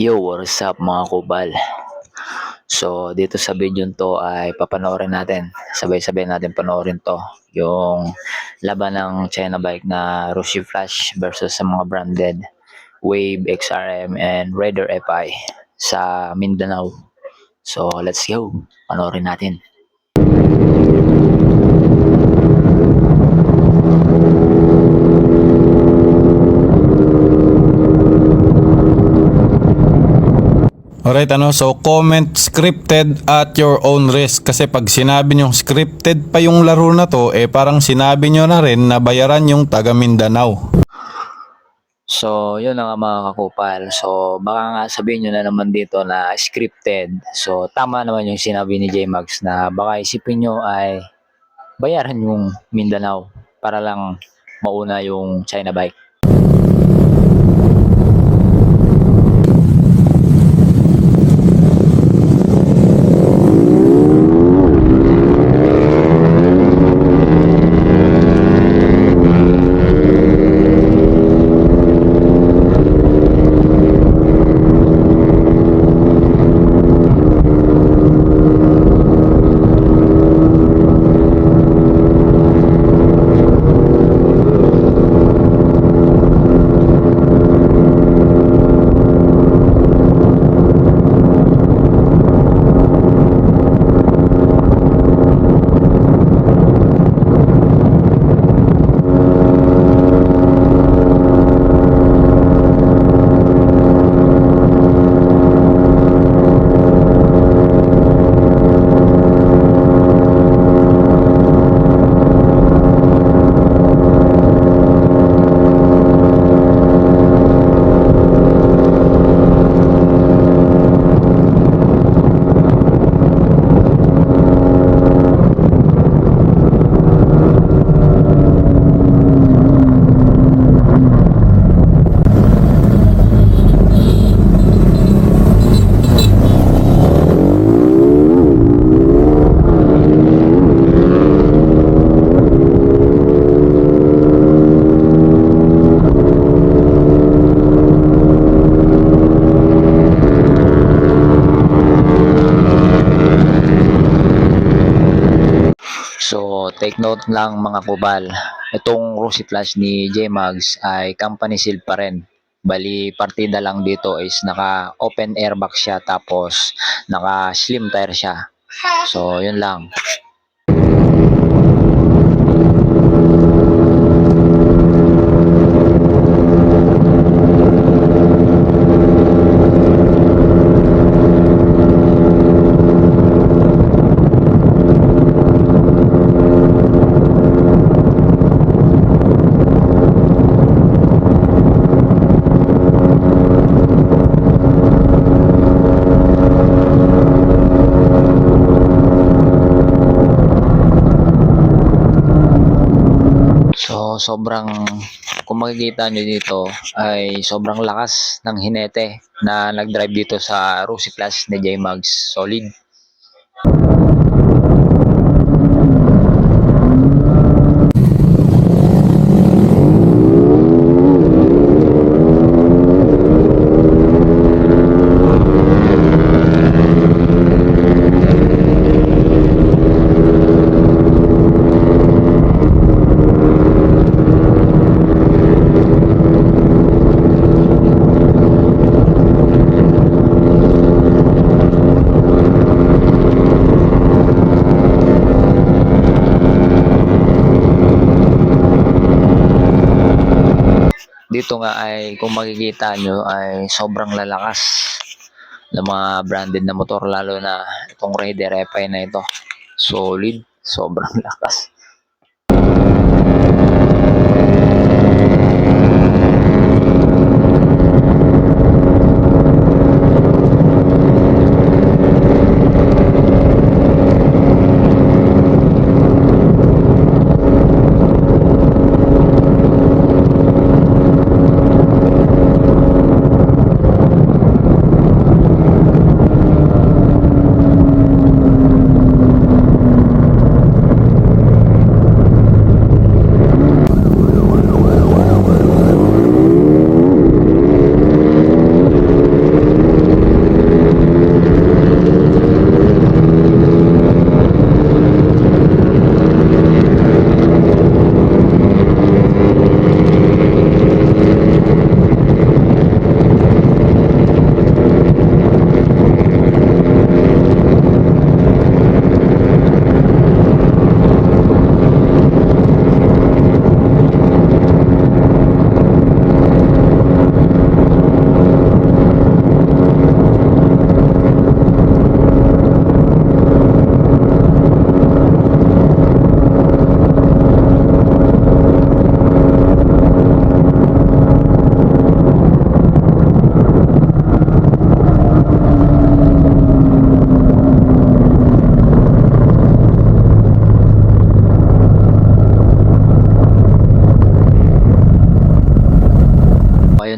Yo, what's up mga kubal? So, dito sa video to ay papanoorin natin. Sabay-sabay natin panoorin to. Yung laban ng China bike na Rushi Flash versus sa mga branded Wave, XRM, and Raider FI sa Mindanao. So, let's go. Panoorin natin. Alright, ano, so comment scripted at your own risk kasi pag sinabi nyo scripted pa yung laro na to, eh parang sinabi nyo na rin na bayaran yung taga Mindanao. So, yun na nga mga kakupal. So, baka nga sabihin nyo na naman dito na scripted. So, tama naman yung sinabi ni J-Max na baka isipin nyo ay bayaran yung Mindanao para lang mauna yung China bike. So, take note lang mga kubal. Itong Rosy Flash ni J-Mags ay company seal pa rin. Bali, partida lang dito is naka open airbag siya tapos naka slim tire siya. So, yun lang. So, sobrang, kung makikita nyo dito, ay sobrang lakas ng hinete na nag-drive dito sa Rosy Flash ni J-Mags. Solid. Dito nga ay kung makikita nyo ay sobrang lalakas ng mga branded na motor lalo na itong Raider FI na ito. Solid sobrang lakas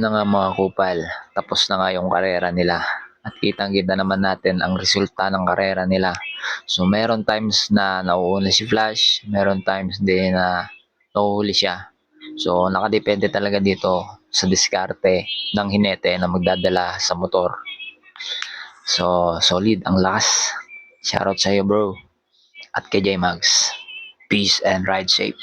ayun na nga mga kupal, tapos na nga yung karera nila. At kitang-kita naman natin ang resulta ng karera nila. So meron times na nauuna si Flash, meron times din na nauhuli siya. So nakadepende talaga dito sa diskarte ng hinete na magdadala sa motor. So solid ang lakas. Shoutout sa iyo bro. At kay J Mags. Peace and ride safe.